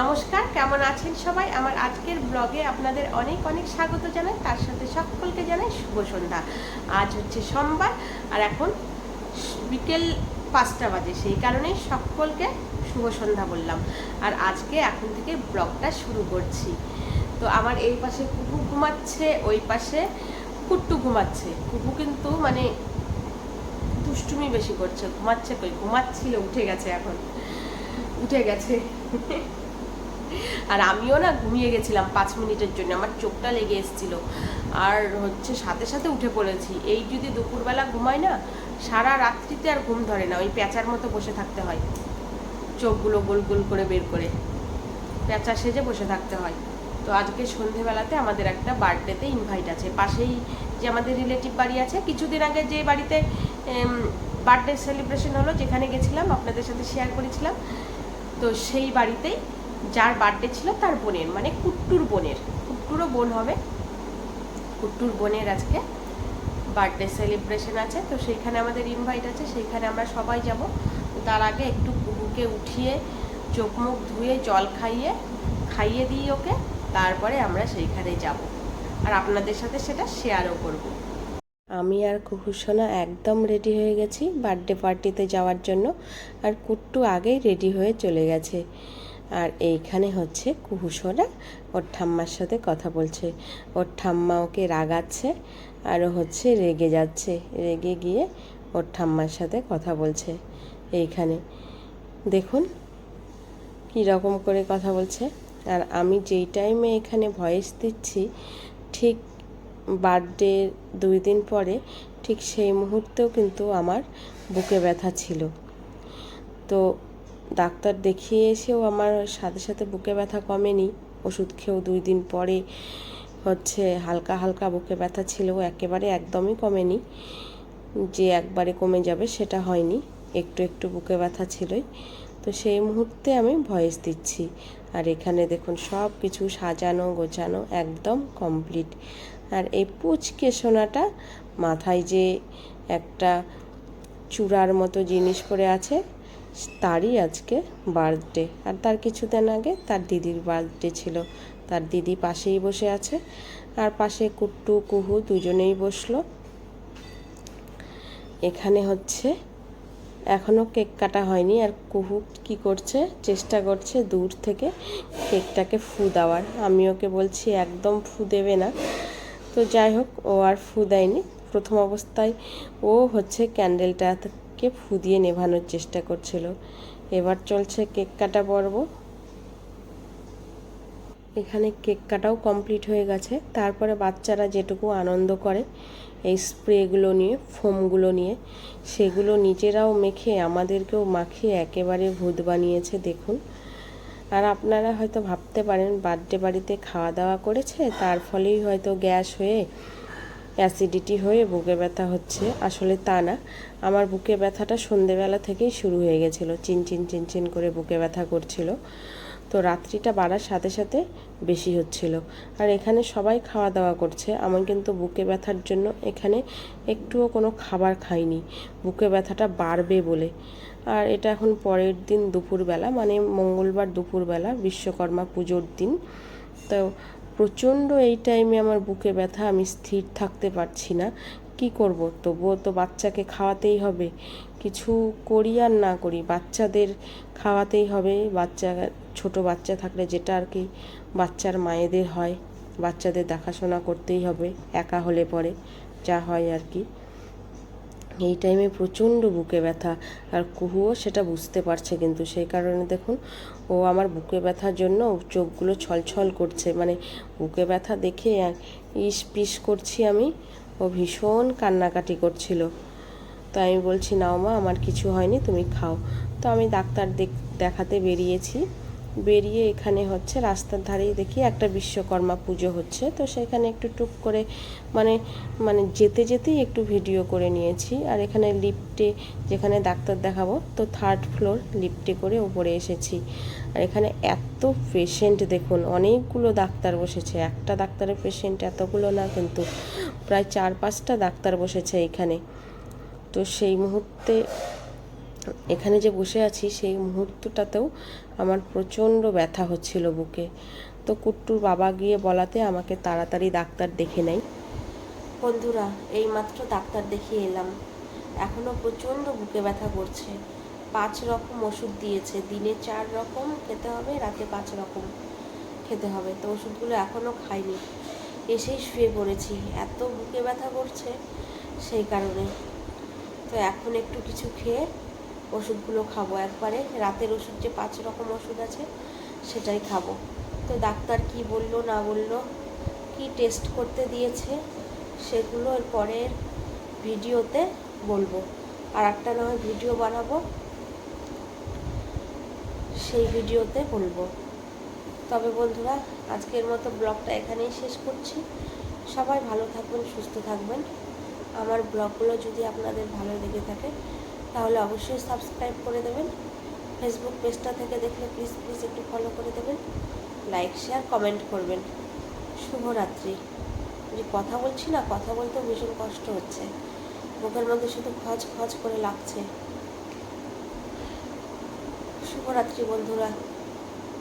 নমস্কার, কেমন আছেন সবাই? আমার আজকের ব্লগে আপনাদের অনেক অনেক স্বাগত জানাই। তার সাথে সকলকে জানাই শুভ সন্ধ্যা। আজ হচ্ছে সোমবার, আর এখন বিকেল পাঁচটা বাজে। সেই কারণে সকলকে শুভ সন্ধ্যা বললাম। আর আজকে এখন থেকে ব্লগটা শুরু করছি। তো আমার এই পাশে কুকু ঘুমাচ্ছে, ওই পাশে কুট্টু ঘুমাচ্ছে। কুকু কিন্তু মানে দুষ্টুমি বেশি করছে। ঘুমাচ্ছে কই? ঘুমাচ্ছিল, উঠে গেছে এখন। উঠে গেছে। আর আমিও না ঘুমিয়ে গেছিলাম পাঁচ মিনিটের জন্য, আমার চোখটা লেগে এসেছিল। আর হচ্ছে সাথে সাথে উঠে পড়েছি। এই যদি দুপুরবেলা ঘুমাই না, সারা রাত্রিতে আর ঘুম ধরে না, ওই প্যাঁচার মতো বসে থাকতে হয়। চোখগুলো গোল গোল করে বের করে। প্যাঁচা সেজে বসে থাকতে হয়। তো আজকে সন্ধেবেলাতে আমাদের একটা বার্থডেতে ইনভাইট আছে। পাশেই যে আমাদের রিলেটিভ বাড়ি আছে, কিছুদিন আগে যে বাড়িতে বার্থডে সেলিব্রেশন হলো, যেখানে গেছিলাম, আপনাদের সাথে শেয়ার করেছিলাম। তো সেই বাড়িতেই যার বার্থডে ছিল তার বোনের মানে কুট্টুর বোনের। কুট্টুরও বোন হবে। কুট্টুর বোনের আজকে বার্থডে সেলিব্রেশন আছে। তো সেইখানে আমাদের ইনভাইট আছে, সেইখানে আমরা সবাই যাব। তার আগে একটু কুকুরকে উঠিয়ে চোখ মুখ ধুয়ে জল খাইয়ে খাইয়ে দিই ওকে। তারপরে আমরা সেইখানে যাব। আর আপনাদের সাথে সেটা শেয়ারও করব। আমি আর কুকুরসোনা একদম রেডি হয়ে গেছি বার্থডে পার্টিতে যাওয়ার জন্য। আর কুট্টু আগেই রেডি হয়ে চলে গেছে। আর এইখানে হচ্ছে কুহুসোনা ওর ঠাম্মার সাথে কথা বলছে। ওর ঠাম্মা ওকে রাগাচ্ছে আরও হচ্ছে রেগে যাচ্ছে। রেগে গিয়ে ওর ঠাম্মার সাথে কথা বলছে এইখানে। দেখুন কী রকম করে কথা বলছে। আর আমি যেই টাইমে এখানে ভয়েস দিচ্ছি, ঠিক বার্থডে দুই দিন পরে, ঠিক সেই মুহূর্তেও কিন্তু আমার বুকে ব্যথা ছিল। তো ডাক্তার দেখিয়ে এসেও আমার সাথে সাথে বুকে ব্যথা কমেনি। ওষুধ খেয়েও দুই দিন পরে হচ্ছে হালকা হালকা বুকে ব্যথা ছিল, একেবারে একদমই কমেনি। যে একবারে কমে যাবে সেটা হয়নি, একটু একটু বুকে ব্যথা ছিলই। তো সেই মুহূর্তে আমি ভয়েস দিচ্ছি। আর এখানে দেখুন সব কিছু সাজানো, গোছানো একদম কমপ্লিট। আর এই পুচকে সোনাটা মাথায় যে একটা চূড়ার মতো জিনিস পরে আছে তারই আজকে বার্থডে আর তার কিছুদিন আগে তার দিদির বার্থডে ছিল। তার দিদি পাশেই বসে আছে। আর পাশে কুট্টু, কুহু দুজনেই বসল। এখানে হচ্ছে এখনও কেক কাটা হয়নি। আর কুহু কি করছে? চেষ্টা করছে দূর থেকে কেকটাকে ফু দেওয়ার। আমি ওকে বলছি, একদম ফু দেবে না। তো যাই হোক, ও আর ফু দেয়নি। প্রথম অবস্থায় ও হচ্ছে ক্যান্ডেলটাকে ফু দিয়ে নেভানোর চেষ্টা করছিল। এবার চলছে কেক কাটা পর্ব। এখানে কেক কাটাও কমপ্লিট হয়ে গেছে। তারপরে বাচ্চারা যেটুকু আনন্দ করে, এই স্প্রেগুলো নিয়ে, ফোমগুলো নিয়ে, সেগুলো নিজেরাও মেখে, আমাদেরকেও মাখিয়ে একেবারে ভূত বানিয়েছে, দেখুন। আর আপনারা হয়তো ভাবতে পারেন, বার্থডে বাড়িতে খাওয়া দাওয়া করেছে, তার ফলেই হয়তো গ্যাস হয়ে অ্যাসিডিটি হয়ে বুকে ব্যথা হচ্ছে। আসলে তা না। আমার বুকে ব্যথাটা সন্ধেবেলা থেকেই শুরু হয়ে গেছিল। চিনচিন চিনচিন করে বুকে ব্যথা করছিল। তো রাত্রিটা বাড়ার সাথে সাথে বেশি হচ্ছিল। আর এখানে সবাই খাওয়া দাওয়া করছে। আমার কিন্তু বুকে ব্যথার জন্য এখানে একটুও কোনো খাবার খাইনি। বুকে ব্যথাটা বাড়বে বলে। আর এটা এখন পরের দিন দুপুরবেলা মানে মঙ্গলবার দুপুরবেলা বিশ্বকর্মা পুজোর দিন। তো প্রচণ্ড এই টাইমে আমার বুকে ব্যথা, আমি স্থির থাকতে পারছি না। কি করব? তবুও তো বাচ্চাকে খাওয়াতেই হবে। কিছু করি আর না করি, বাচ্চাদের খাওয়াতেই হবে। বাচ্চা, ছোট বাচ্চা থাকলে যেটা আর কি বাচ্চার মায়েদের হয়, বাচ্চাদের দেখাশোনা করতেই হবে, একা হলে পরে যা হয় আর কি। এই টাইমে প্রচণ্ড বুকে ব্যথা। আর কুহুও সেটা বুঝতে পারছে কিন্তু, সেই কারণে দেখুন, ও আমার বুকে ব্যথার জন্য চোখগুলো ছলছল করছে। মানে বুকে ব্যথা দেখে ইস পিস করছি আমি, ও ভীষণ কান্নাকাটি করছিল। তো আমি বলছি, নাও মা, আমার কিছু হয়নি, তুমি খাও। তো আমি ডাক্তার দেখাতে বেরিয়েছি। বেরিয়ে এখানে হচ্ছে, রাস্তার ধারেই দেখি একটা বিশ্বকর্মা পুজো হচ্ছে। তো সেখানে একটু টুক করে মানে মানে যেতে যেতেই একটু ভিডিও করে নিয়েছি। আর এখানে লিফটে, যেখানে ডাক্তার দেখাবো, তো থার্ড ফ্লোর লিফটে করে ওপরে এসেছি। আর এখানে এত পেশেন্ট দেখুন, অনেকগুলো ডাক্তার বসেছে। একটা ডাক্তারের পেশেন্ট এতগুলো না, কিন্তু প্রায় চার পাঁচটা ডাক্তার বসেছে এখানে। তো সেই মুহূর্তে এখানে যে বসে আছি, সেই মুহূর্তটাতেও আমার প্রচণ্ড ব্যথা হচ্ছিল বুকে। তো কুট্টুর বাবা গিয়ে বলাতে আমাকে তাড়াতাড়ি ডাক্তার দেখে নেয়। বন্ধুরা, এইমাত্র ডাক্তার দেখিয়ে এলাম। এখনও প্রচণ্ড বুকে ব্যথা করছে। পাঁচ রকম ওষুধ দিয়েছে। দিনে চার রকম খেতে হবে, রাতে পাঁচ রকম খেতে হবে। তো ওষুধগুলো এখনও খাইনি। এসেই শুয়ে পড়েছি। এত বুকে ব্যথা করছে সেই কারণে। তো এখন একটু কিছু খেয়ে ওষুধগুলো খাব একবারে। রাতের ওষুধ যে পাঁচ রকম ওষুধ আছে, সেটাই খাব। তো ডাক্তার কি বলল, না বলল, কি টেস্ট করতে দিয়েছে, সেগুলো এর পরের ভিডিওতে বলব। আর একটা না হয় ভিডিও বানাবো, সেই ভিডিওতে বলব। তবে বন্ধুরা, আজকের মতো ব্লগটা এখানেই শেষ করছি। সবাই ভালো থাকবেন, সুস্থ থাকবেন। আমার ব্লগগুলো যদি আপনাদের ভালো লেগে থাকে তাহলে অবশ্যই সাবস্ক্রাইব করে দেবেন। ফেসবুক পেজটা থেকে দেখলে প্লিজ প্লিজ একটু ফলো করে দেবেন। লাইক শেয়ার কমেন্ট করবেন। শুভরাত্রি। যে কথা বলছি না, কথা বলতেও ভীষণ কষ্ট হচ্ছে। মুখের মধ্যে শুধু খজ খজ করে লাগছে। শুভরাত্রি বন্ধুরা।